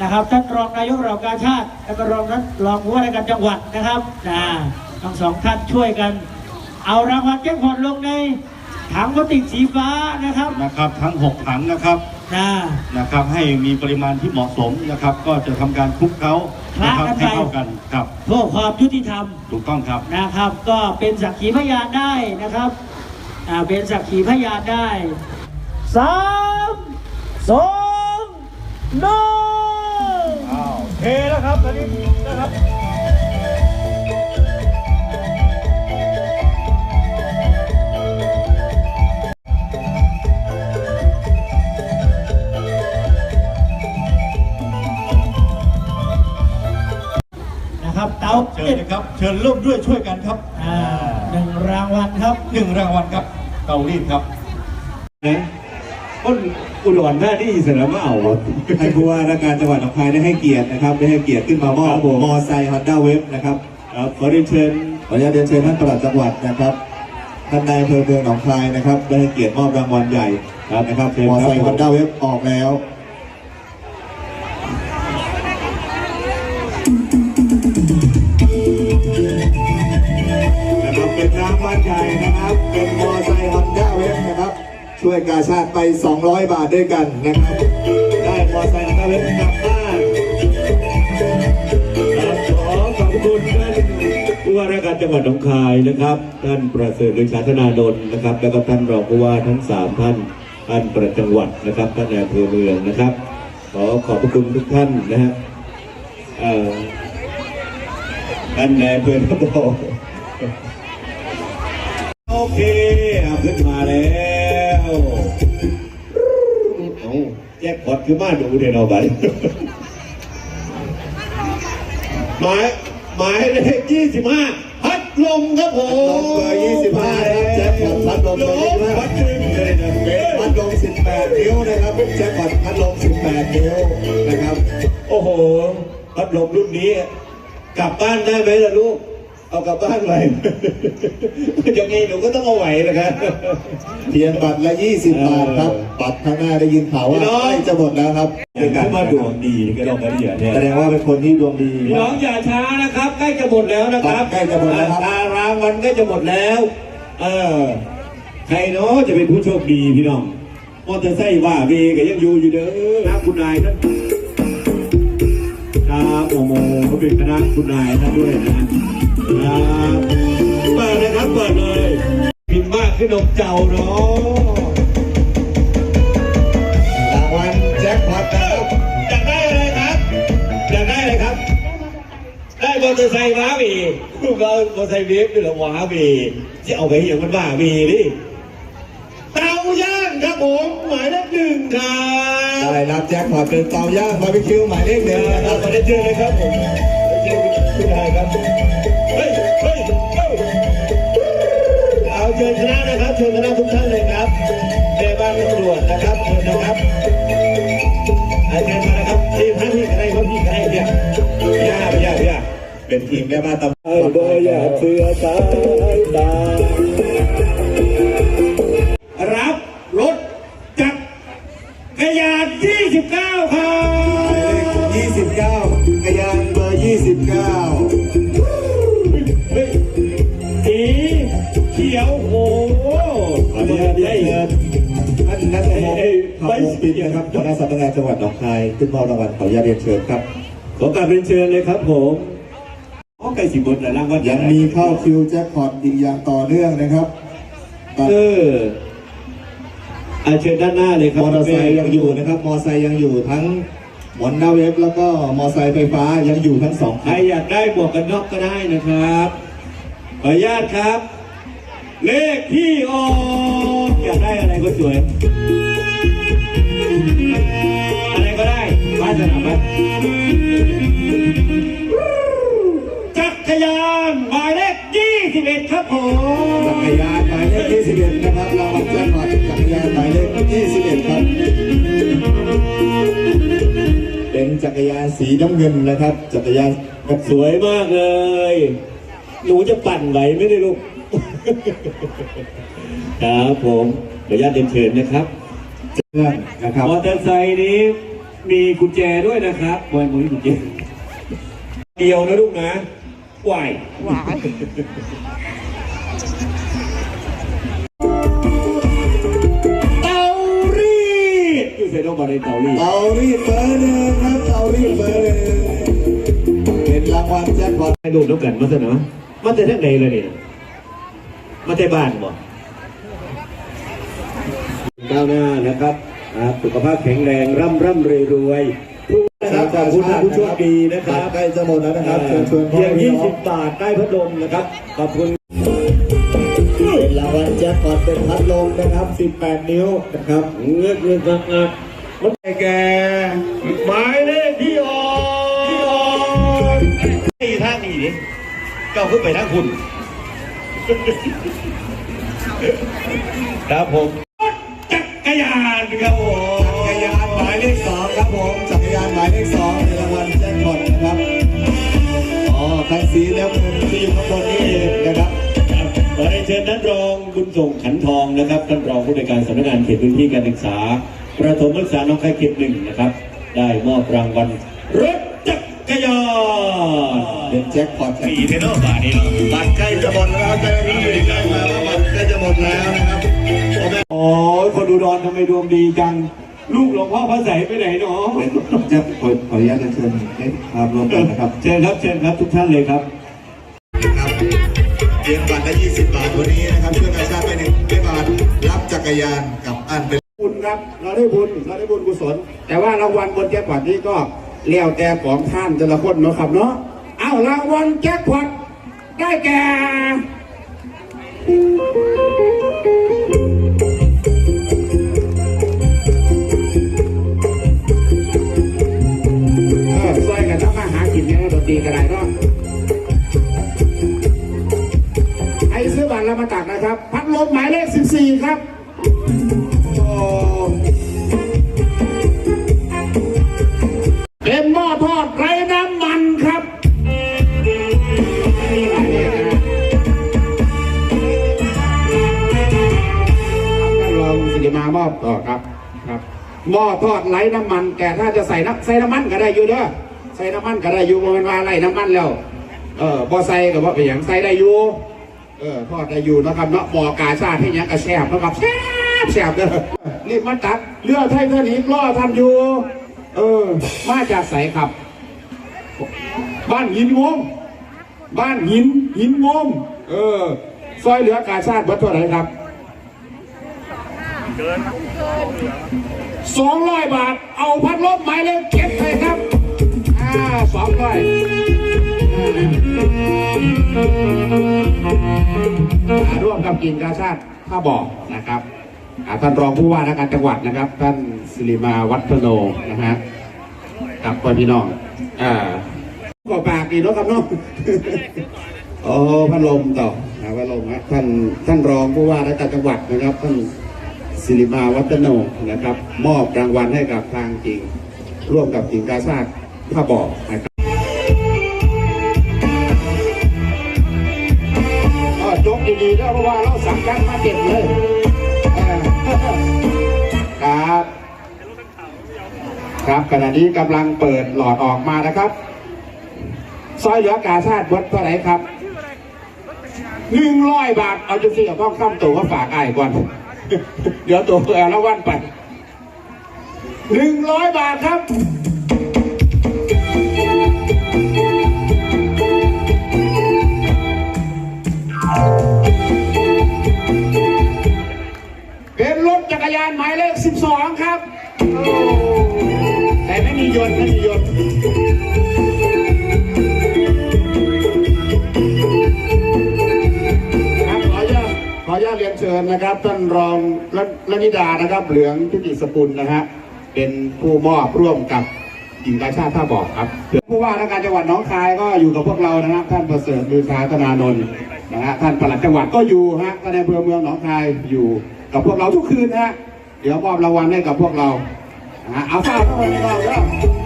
นะครับท่านรองนายกเหล่ากาชาติและก็รองนั้นรองผู้ว่าราชการจังหวัดนะครับนะทั้งสองท่านช่วยกัน เอารางวัลแจ็คพอตลงในถังพลาสติกสีฟ้านะครับนะครับทั้ง 6 ถังนะครับนะนะครับให้มีปริมาณที่เหมาะสมนะครับ ก็จะทำการคลุกเคล้านะครับคละกันไปให้เข้ากันครับเพื่อความยุติธรรมถูกต้องครับนะครับ ก็เป็นสักขีพยานได้นะครับอ่าเป็นสักขีพยานได้สามสองหนึ่งอ้าว เทแล้วครับตอนนี้นะครับนะครับเตาเชิญเลยครับ เชิญร่วมด้วยช่วยกันครับอ่าหนึ่งรางวัลครับหนึ่งรางวัลครับเตารีดครับนะคน อุดรหน้าที่เสนอมาเอาวะให้ผู้ว่าราชการจังหวัดหนองคายได้ให้เกียรตินะครับ ได้ให้เกียรติขึ้นมามอบครับผม มอไซค์ฮอนด้าเวฟนะครับครับขอเรียนเชิญขออนุญาตเรียนเชิญท่านปลัดจังหวัดนะครับท่านนายอำเภอเมืองหนองคายนะครับ ได้ให้เกียรติมอบรางวัลใหญ่นะครับเชิญมอคไซรับค์ฮอนด้าเวฟออกแล้ว นะครับเป็นรางวัลใหญ่นะครับ เป็นมอไซ ช่วยกาชาติไป 200 บาทด้วยกันนะครับ ได้มอไซค์ฮอนด้าเวฟกลับบ้านขอขอบคุณท่านผู้ว่าราชการจังหวัดหนองคายนะครับ ท่านประเสริฐฤทธิ์ชาธนานนนะครับ แล้วก็ท่านรองผู้ว่าทั้งสามท่านท่านประจังหวัดนะครับท่านนายอำเภอเมืองนะครับ ขอขอบพระคุณทุกท่านนะฮะอ่อท่านนายอำเภอพระบอก อตคือมาดูเดี๋ยวเราไปหมายหมายเลขยี่สิบห้าพัดลมครับผพัดลมมเบอร์25ครับแจ็คพอตพัดลมเบอร์25พัดหนึ่งเลยนะเป็นพัดลม18นิ้วนะครับแจ็คพอตพัดลม18นิ้วนะครับ โอ้โห พัดลมรุ่นนี้ กลับบ้านได้ไหมล่ะลูก เอากลับบ้านไหวยังไงหนูก็ต้องเอาไหวนะครับ เพียงบัตรละ 20 บาทครับ บัตรข้างหน้าได้ยินข่าวว่าพี่น้อง ใกล้จะหมดแล้วครับเป็นการมาดวงดีก็ต้องมาเดียเนี่ยแสดงว่าเป็นคนที่ดวงดีพี่น้องอย่าช้านะครับ ใกล้จะหมดแล้วนะครับใกล้จะหมดแล้วครับตารางวันใกล้จะหมดแล้ว เออ ใครเนาะจะเป็นผู้โชคดีพี่น้องมอเตอร์ไซค์ว่าเวก็ยังอยู่อยู่เด้อนะคุณนายท่านครับโอ้โหเขาเป็นคณะคุณนายท่านด้วยนะครับ เปิดเลยครับเปิดเลยพิมพ์มากขึ้นอกเจ้าเนาะรางวัลแจ็คพอตนะครับอยากได้อะไรครับอยากได้อะไรครับ ได้มอเตอร์ไซค์ว้าวีลูกเรามอเตอร์ไซค์เวฟด้วยเหรอว้าวีที่เอาไปอย่างมันว้าวีดิเตาย่างครับผมหมายเลขหนึ่งครับได้รับแจ็คพอตเป็นเตาย่างบาร์บีคิวหมายเลขหนึ่งนะคครัรับบมาได้เจอเลยครับผมเจอ ครับเฮ้ยเฮ้ยเฮ้ยเอาเชิญคณะนะครับเชิญคณะทุกท่านเลยครับในบ้านตำรวจนะครับเชิญนะครับอาจารย์มานะครับทีมท่านที่ใครเขาที่ใครเนี่ยยากยากยากเป็นทีมแม่บ้านตำรวจบอร์อยากเสือสายตา วงปินนะครับหัวหน้าสำนักงานจังหวัดหนองคายขึ้นมอบรางวัลขออนุญาตเรียนเชิญครับขอกราบเรียนเชิญเลยครับผมอ๋อไก่สีบนแต่รางวัลยังมีเข้าคิวแจ็คพอตอีกอย่างต่อเนื่องนะครับบัตเอรออาเชิญด้านหน้าเลยครับมอเตอร์ไซค์ยังอยู่นะครับมอเตอร์ไซค์ยังอยู่ทั้งหมอนหน้าเว็บแล้วก็มอเตอร์ไซค์ไฟฟ้ายังอยู่ทั้งสองใครคันอยากได้หมวกกันน็อกก็ได้นะครับขออนุญาตครับ เลขที่ออกอยากได้อะไรก็สวย สนามบ้านจักรยานหมายเลข21 ครับผมจักรยานหมายเลข21 นะครับเรางวัลแจ็คพอตจักรยานหมายเลข21 ครับ เป็นจักรยานสีน้ำเงินนะครับ จักรยานสวยมากเลย หนูจะปั่นไหวไหมเนี่ได้ลูก ครับผมขออนุญาตเรียนเชิญนะครับเครื่อนะครับมอเตอร์ไซค์นี้ มีกุญแจด้วยนะครับบอยมือกุญแจเดียวนะลูกนะไหวเตารีดอยู่เซโนบาในเตารีดเตารีดเบอร์หนึ่งครับเตารีดเบอร์หนึ่งเป็นรางวัลแจ็คพอตให้ดูน้ำกันมาเถอะนะมาแต่ทั้งใดเลยเนี่ยมาแต่บ้านบ่ก้าวหน้านะครับครับ สุขภาพแข็งแรงร่ำร่ำรวยรวยผู้นะครับขอบคุณท่านผู้โชคดีนะครับใกล้จะหมดแล้วนะครับเชิญชวนพ่อเพียงแม่พี่น้อง20 บาทได้พัดลมนะครับ ขอบคุณเป็นรางวัลแจ็คพอตเป็นพัดลมนะครับ 18 นิ้วนะครับเงือกเงือกเงือกเงือกมันแก่หมายเลขที่ออกที่ออกไอ้ท่างนี้ดิเก้าขึ้นไปทางคุณครับผมจักร ยานครับผมจักรยานหมายเลขสองครับผมจักรยานหมายเลขสองเป็นรางวัลแจ็คพอตนะครับอ๋อคันสีแล้วเงินที่อยู่ข้างบนนี่เองนะครับครับขอเรียนเชิญท่านรองบุญส่งขันทองนะครับท่านรองผู้ในวยการสำนักงานเขตพื้นที่การศึกษา ประถมศึกษาน้องคายเขตหนึ่งนะครับ ได้มอบรางวัลรถจักรยานเป็นแจ็คพอตสี่เทนอร์บาทนี่เนาะบัตรใกล้จะหมดแล้วเจ้าหน้าที่อยู่ใกล้มาว่าบัตรใกล้จะหมดแล้วนะครับพ่อแม่โอ้ ยคนดูดอนทำไมดวงดีจัง ลูกหลวงพ่อพระใสไปไหนเนาะจะขอขออนุญาตเชิญให้ภาพรวมกันนะครับ เชิญครับเชิญครับทุกท่านเลยครับครับเรียนบัตรละ20 บาทวันนี้นะครับช่วยกาชาติไปหนึ่งไม่บาทรับจักรยานกับอันเป็นบุญครับเราได้บุญเราได้บุญกุศล แต่ว่ารางวัลบนแจ็คพอตนี้ก็เลี้ยวแต่ของท่านแต่ละคนเนาะครับเนาะเอารางวัลแจ็คพอตได้แก่ ทำมาหากินเนี่ยดนตรีกันได้เนาะไอ้ซื้อบัตรเรามาตักนะครับ พัดลมหมายเลข 14 ครับเป็นหม้อทอดไร้น้ำมันครับมายเลองสิมามอบต่อครับครับหม้อทอดไร้น้ำมัน แต่ถ้าจะใส่น้ำใส่น้ำมันก็ได้อยู่เด้อ ใส่น้ำมันก็ได้อยู่โมเป็นว่าไร้น้ำมันแล้ว เออบ่ใส่กับว่าเป็นอย่างใส่ได้อยู่เออทอดได้อยู่นะครับเนาะหมอกาชาติให้หยังกระแซบนะครับแซบแซบเด้อรีบมาตัดเรือไทยเทนิกล่อทันอยู่ เออ มาจากใสครับ บ้านหินงมบ้านหินหินงมเออซอยเหลือกาชาติวัดเท่าไหร่ครับสองร้อยบาท เอาพัดลมหมายเลขเก็บไปครับอ่า สองร้อยร่วมกับกินกาชาติท่าบ่อนะครับท่านรองผู้ว่าราชการจังหวัดนะครับ ท่านสิริมาวัฒโนนะฮะกับพี่น้องอ่าก็ปากดีเนาะครับเนาะโอ้พัดลมต่อนะพัดลมนะท่านท่านรองผู้ว่าราชการจังหวัดนะครับ ท่านสิริมาวัฒโนนะครับ มอบรางวัลให้กับทางจริง ร่วมกับกินกาชาติ ท่าบ่อนะครับจกดีๆก็เพราะว่าเราสั่งกันมาเต็มเลยครับ ครับขณะนี้กำลังเปิดหลอดออกมานะครับซอยเหลือกาชาติวัดเท่าไหร่ครับหนึ่งร้อยบาท เอาจุดสี่กับต้องข้ามตัวก็ฝากไอ้ก่อน เดี๋ยวตัวเอาลวันไปหนึ่งร้อยบาทครับ จักรยานหมายเลข 12 ครับโอ้แต่ไม่มียนต์ไม่มียนต์ครับขออนุญาตขออนุญาตเรียนเชิญนะครับท่านรองรัตรนิดานะครับ เหลืองทิติสกุลนะฮะเป็นผู้มอบร่วมกับหญิงกาชาติท่าบอกครับผู้ว่าราชการจังหวัดหน้องคายก็อยู่กับพวกเรานะครับท่านประเสริฐลือชาธนานนท์นะฮะท่านปลัดจังหวัดก็อยู่ฮะท่านในอำเภอเมืองหนองคายอยู่ กับพวกเราทุกคืนนะฮะเดี๋ยวมอบรางวัลให้กับพวกเรานะฮะเอาฝ้าเข้าไปในเราเด้อ